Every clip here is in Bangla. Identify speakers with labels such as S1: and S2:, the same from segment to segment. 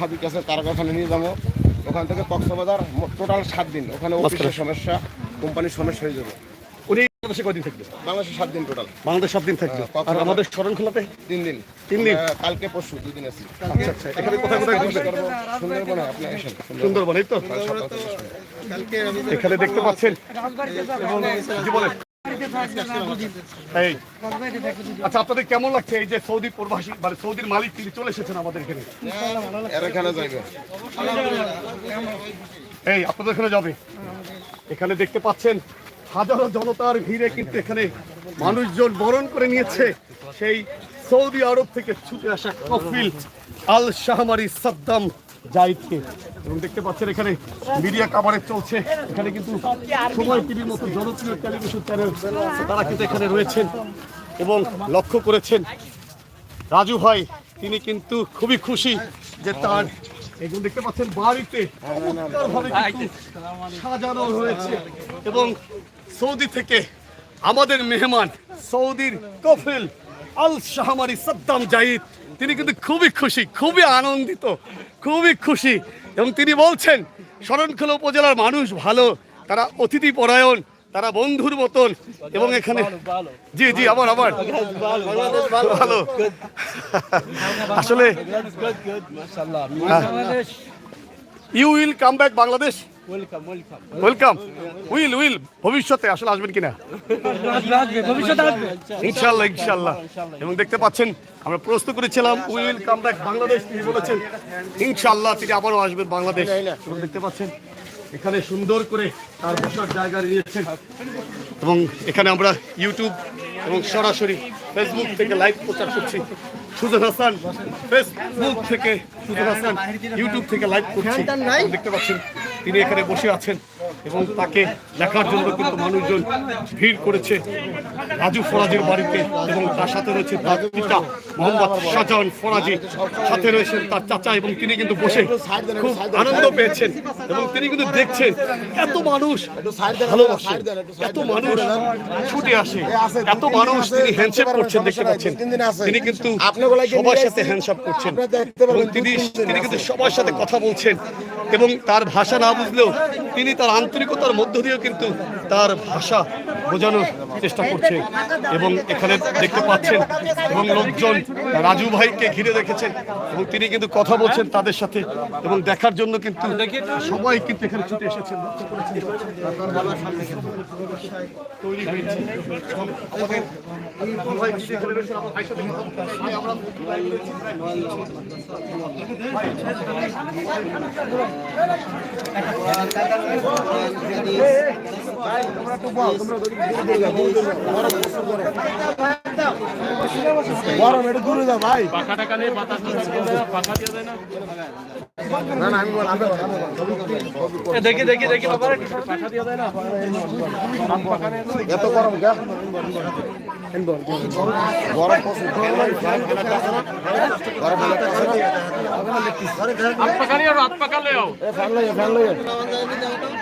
S1: হাবিক আছে তার ওখানে নিয়ে যাব। ওখান থেকে কক্সবাজার টোটাল সাত দিন। ওখানে অফিসের সমস্যা কোম্পানির সমস্যা হয়ে যাবে।
S2: উনি বাংলাদেশে কদিন থাকবে?
S1: বাংলাদেশে সাত দিন টোটাল।
S2: বাংলাদেশ সব দিন থাকবে।
S1: হ্যাঁ,
S2: আর আমাদের শরণখোলাতে?
S1: তিন দিন।
S2: তিন দিন?
S1: কালকে পরশু দুই দিন আছি।
S2: আচ্ছা আচ্ছা এখানে কোথায় কোথায় ঘুরবেন?
S1: সুন্দরবনে আপনি আসেন।
S2: সুন্দরবন এই তো? এখানে দেখতে পাচ্ছেন? এবং জি বলেন এই আচ্ছা আপনাদের কেমন লাগছে এই যে সৌদি প্রবাসী মানে সৌদির মালিক তিনি চলে এসেছেন আমাদের এখানে? এই আপনাদের এখানে যাবে? এখানে দেখতে পাচ্ছেন হাজারো জনতার ভিড়ে কিন্তু এখানে মানুষজন বরণ করে নিয়েছে সেই সৌদি আরব থেকে ছুটে আসা কফিল আল শাহমারি সাদ্দাম। জাইদকে এবং দেখতে পাচ্ছেন এখানে মিডিয়া কাভারেজ চলছে। এখানে কিন্তু সময় টিভির মতো জনপ্রিয় টেলিভিশন চ্যানেল তারা কিন্তু এখানে রয়েছেন এবং লক্ষ্য করেছেন। রাজু ভাই, তিনি কিন্তু খুবই খুশি যে তার এগুলো দেখতে পাচ্ছেন বাড়িতে সাজানো হয়েছে এবং সৌদি থেকে আমাদের মেহমান সৌদির কফিল আল শাহমারি সাদ্দাম জাহিদ তিনি কিন্তু খুবই খুশি খুবই আনন্দিত খুবই খুশি এবং তিনি বলছেন শরণখোলা উপজেলার মানুষ ভালো তারা অতিথি পরায়ণ তারা বন্ধুর মতন এবং এখানে জি জি আবার আবার ভালো আসলে you will come back Bangladesh welcome will will ভবিষ্যতে আসলে আসবেন কিনা? ইনশাল্লাহ ইনশাল্লাহ এবং দেখতে পাচ্ছেন আমরা প্রশ্ন করেছিলাম উইল কাম ব্যাক বাংলাদেশ তিনি বলেছেন ইনশাল্লাহ তিনি আবারও আসবেন বাংলাদেশ। দেখতে পাচ্ছেন এখানে সুন্দর করে তার বসার জায়গা নিয়েছেন এবং এখানে আমরা ইউটিউব এবং সরাসরি ফেসবুক থেকে লাইভ প্রচার করছি। সুজন হাসান ফেসবুক থেকে সুজন হাসান ইউটিউব থেকে লাইভ করছি। দেখতে পাচ্ছেন তিনি এখানে বসে আছেন এবং তাকে দেখার জন্য কিন্তু মানুষজন ভিড় করেছে। রাজু ফরাজির বাড়িতে এবং তার সাথে রয়েছে তার পিতা মোহাম্মদ শাহজাহান ফরাজি। সাথে রয়েছেন তার চাচা এবং তিনি কিন্তু বসে খুব আনন্দ পেয়েছেন এবং তিনি কিন্তু দেখছেন এত মানুষ ভালোবাসে এত মানুষ ছুটে আসে এত মানুষ তিনি হ্যান্ডশেক করছেন দেখতে পাচ্ছেন। তিনি কিন্তু সবার সাথে হ্যান্ডশেক করছেন তিনি তিনি কিন্তু সবার সাথে কথা বলছেন। এবং তার ভাষা না বুঝলেও তিনি তার আন্তরিকতার মধ্য দিয়েও কিন্তু তার ভাষা বোঝানোর চেষ্টা করছে এবং এখানে দেখতে পাচ্ছেন এবং লোকজন রাজু ভাইকে ঘিরে রেখেছেন এবং তিনি কিন্তু কথা বলছেন তাদের সাথে এবং দেখার জন্য কিন্তু সবাই কিন্তু এখানে ছুটে এসেছেন। এবং আমাদের এই ভাই
S1: গরম এটা ভাই।
S3: দেখি দেখি
S1: এত গরম গরম।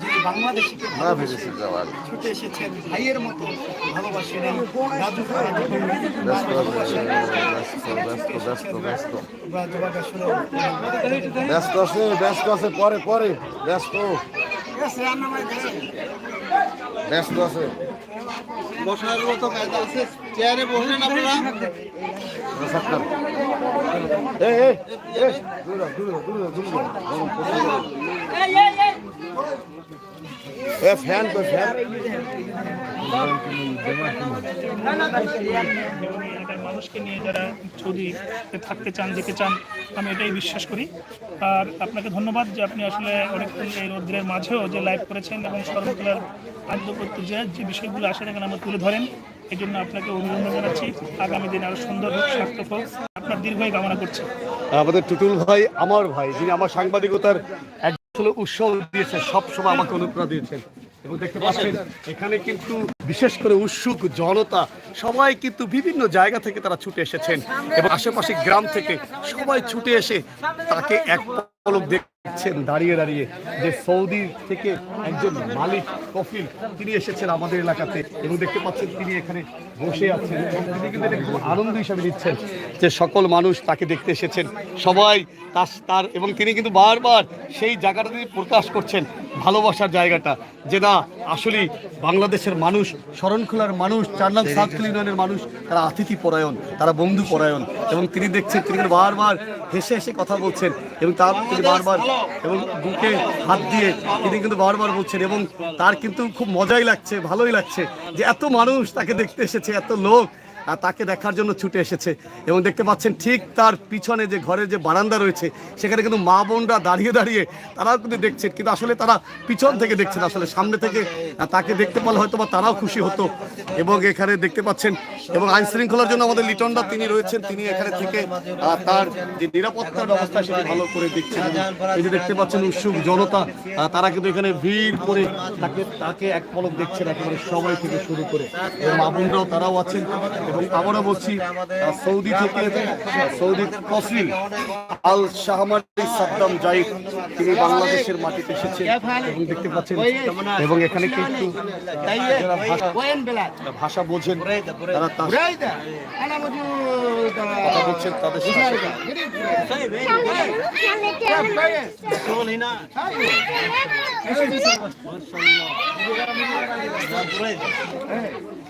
S4: যিনি ছুটে এসেছেন ভাইয়ের মতো ভালোবাসেন রাজু আসলে
S1: ব্যস্ত আছে ব্যস্ত আছে পরে পরে ব্যস্ত। ব্যস্ত আছে।
S4: বসার মতো কায়দা আছে চেয়ারে বসেন আপনারা।
S1: এই এই এই দূরে দূরে দূরে দূরে এ ফ্যান তো ফ্যান
S5: মানুষকে নিয়ে যারা সৌদি থাকতে চান যেতে চান আমি এটাই বিশ্বাস করি। আর আপনাকে ধন্যবাদ যে আপনি আসলে অনেকক্ষণ এই রৌদ্রের মাঝেও যে লাইভ করেছেন এবং খাদ্য করতে যে যে বিষয়গুলো আসে এখানে আমরা তুলে ধরেন এই জন্য আপনাকে অভিনন্দন জানাচ্ছি। আগামী দিন আরও সুন্দর হোক সার্থক হোক। আপনার দীর্ঘই কামনা করছি।
S2: আমাদের টুটুল ভাই আমার ভাই যিনি আমার সাংবাদিকতার আসলে উৎসাহ দিয়েছে, সবসময় আমাকে অনুপ্রেরণা দিয়েছেন। এবং দেখতে পাচ্ছেন, এখানে কিন্তু বিশেষ করে উৎসুক জনতা, সবাই কিন্তু বিভিন্ন জায়গা থেকে তারা ছুটে এসেছেন। এবং আশেপাশে গ্রাম থেকে সবাই ছুটে এসে তাকে এক পলক দেখছেন দাঁড়িয়ে দাঁড়িয়ে যে সৌদি থেকে একজন মালিক, কফিল, তিনি এসেছেন আমাদের এলাকাতে এবং দেখতে পাচ্ছেন তিনি এখানে বসে আছেন তিনি কিন্তু এটা খুব আনন্দ হিসাবে নিচ্ছেন যে সকল মানুষ তাকে দেখতে এসেছেন। সবাই তার তার এবং তিনি কিন্তু বারবার সেই জায়গাটা তিনি প্রকাশ করছেন, ভালোবাসার জায়গাটা যে না আসলে বাংলাদেশের মানুষ, শরণখোলার মানুষ, চার লাখ সাত ইউনিয়নের মানুষ, তারা আতিথি পরায়ণ, তারা বন্ধু পরায়ণ এবং তিনি দেখছেন, তিনি বারবার হেসে হেসে কথা বলছেন এবং তার বারবার এবং বুকে হাত দিয়ে তিনি কিন্তু বারবার বলছেন এবং তার কিন্তু খুব মজাই লাগছে, ভালোই লাগছে যে এত মানুষ তাকে দেখতে এসেছে, এত লোক। তাকে দেখার জন্য ছুটে এসেছে। এবং দেখতে পাচ্ছেন ঠিক তার পিছনে যে ঘরের যে বারান্দা রয়েছে, সেখানে কিন্তু মা বোনরা দাঁড়িয়ে দাঁড়িয়ে তারাও কিন্তু দেখছেন। কিন্তু আসলে তারা পিছন থেকে দেখছেন, আসলে সামনে থেকে তাকে দেখতে পারলে হয়তো বা তারাও খুশি হতো। এবং এখানে দেখতে পাচ্ছেন, এবং আইন শৃঙ্খলার জন্য আমাদের লিটনদা তিনি রয়েছেন, তিনি এখানে থেকে তার যে নিরাপত্তার ব্যবস্থা সেটি ভালো করে দেখছেন। এই যে দেখতে পাচ্ছেন উৎসুক জনতা তারা কিন্তু এখানে ভিড় করে তাকে তাকে এক পলক দেখছেন একেবারে সবাই থেকে শুরু করে। এবং মা বোনরাও তারাও আছেন। এবং আমরা বলছি সৌদি থেকে সৌদি কফিল আল শাহমারি সাদ্দাম জাইদ, তিনি বাংলাদেশের মাটিতে এসেছেন এবং দেখতে পাচ্ছেন, এবং এখানে কিন্তু ভাষা বোঝেন, তারা কথা বলছেন, তাদের সাথে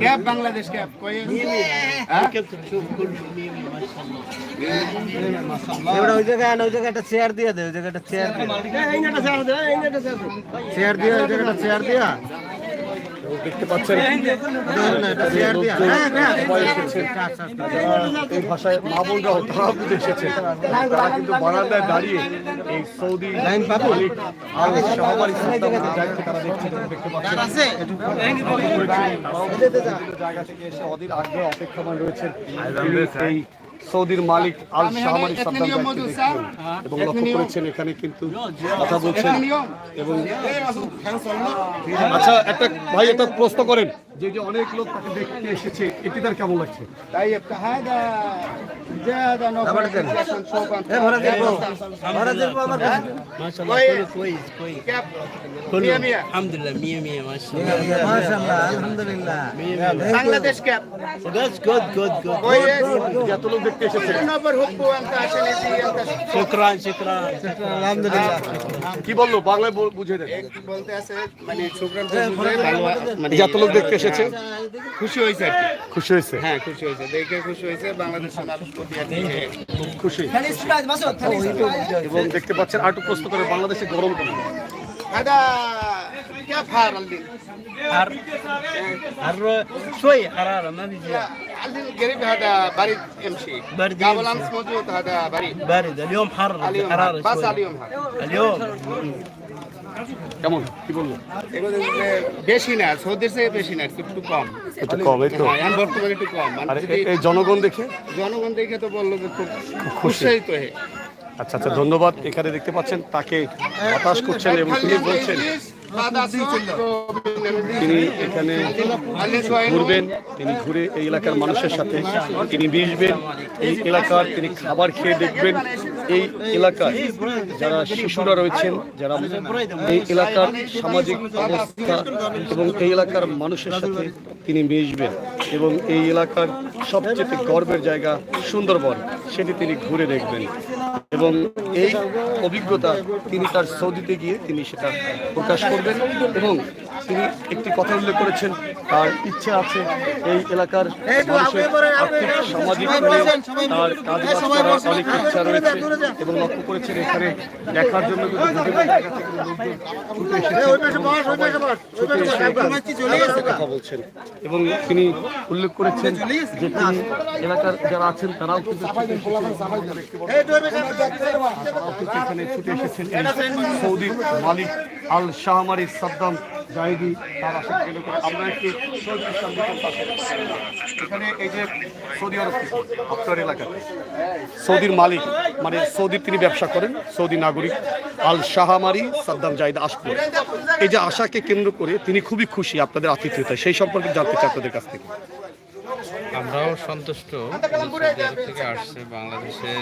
S6: ক্যাপ বাংলাদেশ
S7: ক্যাপ ওই জায়গায় ওই জায়গাটা চেয়ার দিয়ে দে ওই জায়গাটা চেয়ার চেয়ার দিয়ে ওই জায়গাটা চেয়ার দিয়া।
S2: দেখতে পাচ্ছেন এসেছেন। যারা এই ভাষায় মা বোনরাও তারাও কিন্তু এসেছেন তারা কিন্তু বারান্দায় দাঁড়িয়ে এই সৌদি মালিক আল শাহবারি সাদ্দামের জায়গাকে তারা দেখছেন দেখতে পাচ্ছেন। জায়গা থেকে এসে অধীর আগ্রহে অপেক্ষমান রয়েছেন এই সৌদির মালিক আল শাহমানি সাদ্দাম এবং লক্ষ্য করেছেন এখানে কিন্তু কথা বলছেন। এবং আচ্ছা একটা ভাই একটা প্রশ্ন করেন। যে যে অনেক লোক তাকে দেখতে এসেছে এটি তার কেমন লাগছে? তাই যত লোক কি বলল? বাংলায় বুঝে দেন। যত লোক দেখতে এসেছে।
S1: খুশি হয়েছে আর কি।
S2: খুশি হয়েছে?
S1: হ্যাঁ খুশি হয়েছে। দেখে খুশি হয়েছে।
S2: খুশি এবং দেখতে পাচ্ছেন আরেকটু প্রশ্ন করে বাংলাদেশে গরম কম
S1: দাদা كيف حار الليل؟
S6: حر حر شوي حرارة ما في زيادة
S1: الليل قريب هذا بريد يمشي
S6: برد
S1: قبل
S6: يمشي.
S1: امس موجود هذا بريد
S6: بارد اليوم حر
S1: اليوم
S6: حرارة
S1: حار. بس
S6: شوي
S1: اليوم حار
S6: اليوم
S2: কেমন কি বললো
S1: এগুলো যে বেশি না সৌদির চেয়ে বেশি না একটু কম
S2: একটু কম এই তো
S1: হ্যাঁ, এখন বর্তমানে একটু কম মানে
S2: আর
S1: যদি
S2: এ- এই জনগণ দেখে
S1: জনগণ দেখে তো বললো যে খুব
S2: খুশি।
S1: উৎসাহিত হয়ে
S2: আচ্ছা আচ্ছা ধন্যবাদ এখানে দেখতে পাচ্ছেন তাকে হতাশ করছেন এবং তিনি বলছেন তিনি এখানে ঘুরবেন, তিনি ঘুরে এই এলাকার মানুষের সাথে তিনি মিশবেন, এই এলাকার তিনি খাবার খেয়ে দেখবেন। এই এলাকার যারা শিশুরা রয়েছেন, যারা এই এলাকার সামাজিক অবস্থা এবং এই এলাকার মানুষের সাথে তিনি মিশবেন এবং এই এলাকার সবচেয়ে গর্বের জায়গা সুন্দরবন, সেটি তিনি ঘুরে দেখবেন। এবং এই অভিজ্ঞতা তিনি তার সৌদিতে গিয়ে তিনি সেটা প্রকাশ করবেন এবং তিনি একটি কথা উল্লেখ করেছেন তার ইচ্ছা আছে এই এলাকার আর্থিক সামাজিক তার কাজ অনেক ইচ্ছা রয়েছে এবং লক্ষ্য করেছেন এখানে দেখার জন্য কথা বলছেন। এবং তিনি উল্লেখ করেছেন যে তিনি এলাকার যারা আছেন তারাও কিন্তু এখানে ছুটে এসেছেন সৌদির মালিক আল শাহমারি সাদ্দাম জাহিদি, তার আমরা একটি সৌদি। এখানে এই যে সৌদি এলাকাতে সৌদির মালিক মানে সৌদির তিনি ব্যবসা করেন, সৌদি নাগরিক আল শাহামারি সাদ্দাম জাহিদ আসপুর। এই যে আশাকে কেন্দ্র করে তিনি খুবই খুশি আপনাদের আতিথ্যতায় সেই সম্পর্কে জানতে চাই আপনাদের কাছ থেকে।
S8: আমরাও সন্তুষ্ট থেকে আসছে বাংলাদেশে।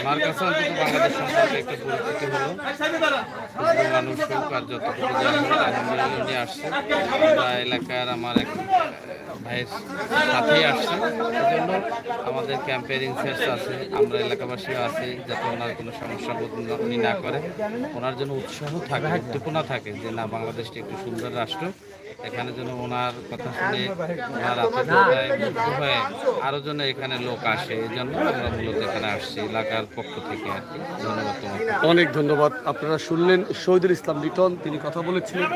S8: আমার কাছে অন্তত বাংলাদেশ সম্পর্কে একটু পরিচিতি হলো। মানুষ হোক আর যতটুকু উনি আসছে এলাকার আমার এক ভাইয়ের সাথেই আসছে। সেজন্য আমাদের ক্যাম্পের ইনচার্জ আছে, আমরা এলাকাবাসীও আছি, যাতে ওনার কোনো সমস্যা উনি না করে ওনার জন্য উৎসাহ থাকে, উদ্দীপনা থাকে যে না, বাংলাদেশটি একটু সুন্দর রাষ্ট্র। এখানে যেন ওনার কথা শুনে ওনার মুগ্ধ হয়ে আরও যেন এখানে লোক আসে, এই জন্য আমরা মূলত এখানে আসছি, এলাকার পক্ষ থেকে আর কি। ধন্যবাদ
S2: অনেক ধন্যবাদ। আপনারা শুনলেন শহীদুল ইসলাম লিটন, তিনি কথা বলেছিলেন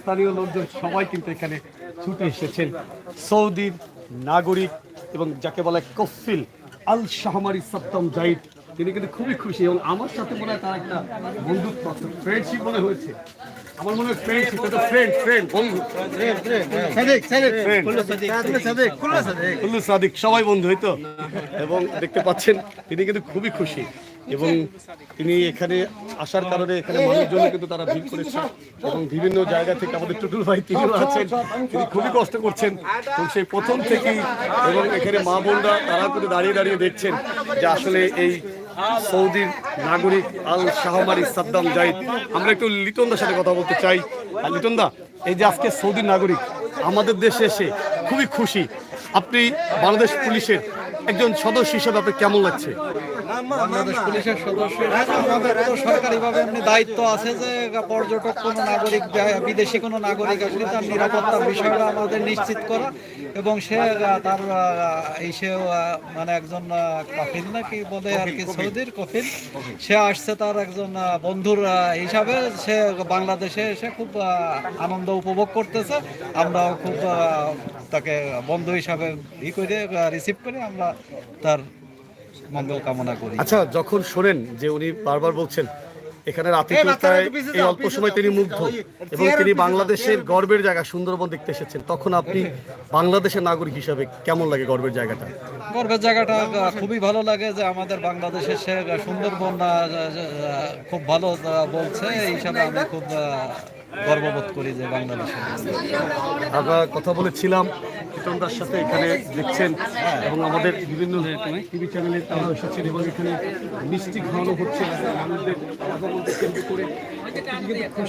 S2: স্থানীয় লোকজন সবাই কিন্তু এখানে ছুটে এসেছেন। সৌদির নাগরিক এবং যাকে বলে Kafil Al Shahmari Saddam Zaid, তিনি কিন্তু খুবই খুশি এবং আমার সাথে মনে হয় তার একটা বন্ধুত্ব ফ্রেন্ডশিপ মনে হয়েছে। আমার মনে হয় ফ্রেন্ডশিপ এটা ফ্রেন্ড ফ্রেন্ড বন্ধু। কুল্লু সাদিক। সবাই বন্ধু হয়তো এবং দেখতে পাচ্ছেন তিনি কিন্তু খুবই খুশি। এবং তিনি এখানে আসার কারণে এখানে মানুষজন কিন্তু তারা ভিড় করেছে। এবং বিভিন্ন জায়গা থেকে আমাদের টুটুল ভাই তিনিও আছেন। তিনি খুবই কষ্ট করছেন। এবং সেই প্রথম থেকেই এবং এখানে মা বোনরা তারা কিন্তু দাঁড়িয়ে দাঁড়িয়ে দেখছেন যে আসলে এই সৌদির নাগরিক আল শাহমারি সাদ্দাম জাহিদ। আমরা একটু লিটনদার সাথে কথা বলতে চাই। আর লিটনদা, এই যে আজকে সৌদির নাগরিক আমাদের দেশে এসে খুবই খুশি। আপনি বাংলাদেশ পুলিশের একজন সদস্য হিসেবে আপনার কেমন লাগছে?
S9: বাংলাদেশ পুলিশের সদস্য আমাদের তো সরকারিভাবে এমনি দায়িত্ব আছে যে পর্যটক কোনো নাগরিক বিদেশি কোনো নাগরিক আসলে তার নিরাপত্তার বিষয়টা আমাদের নিশ্চিত করা। এবং সে তার এই সে মানে একজন নাকি বলে আর কি সৌদির কফিল। সে আসছে তার একজন বন্ধুর হিসাবে। সে বাংলাদেশে এসে খুব আনন্দ উপভোগ করতেছে। আমরাও খুব তাকে বন্ধু হিসাবে ই করে রিসিভ করে আমরা তার মঙ্গল কামনা করি।
S2: আচ্ছা যখন শোনেন যে উনি বারবার বলছেন এখানের আতিথ্যতায় এই অল্প সময় তিনি মুগ্ধ এবং তিনি বাংলাদেশের গর্বের জায়গা সুন্দরবন দেখতে এসেছেন। তখন আপনি বাংলাদেশের নাগরিক হিসাবে কেমন লাগে গর্বের জায়গাটা?
S9: গর্বের জায়গাটা খুবই ভালো লাগে যে আমাদের বাংলাদেশের সে সুন্দরবন খুব ভালো বলছে। এই হিসাবে আমি খুব গর্ববোধ করি যে বাংলাদেশে
S2: আমরা কথা বলেছিলাম কীর্তনদার সাথে এখানে দেখছেন এবং আমাদের বিভিন্ন টিভি চ্যানেলে তারা এসেছেন এবং এখানে মিষ্টি খাওয়ানো হচ্ছে। আগমনকে কেন্দ্র করে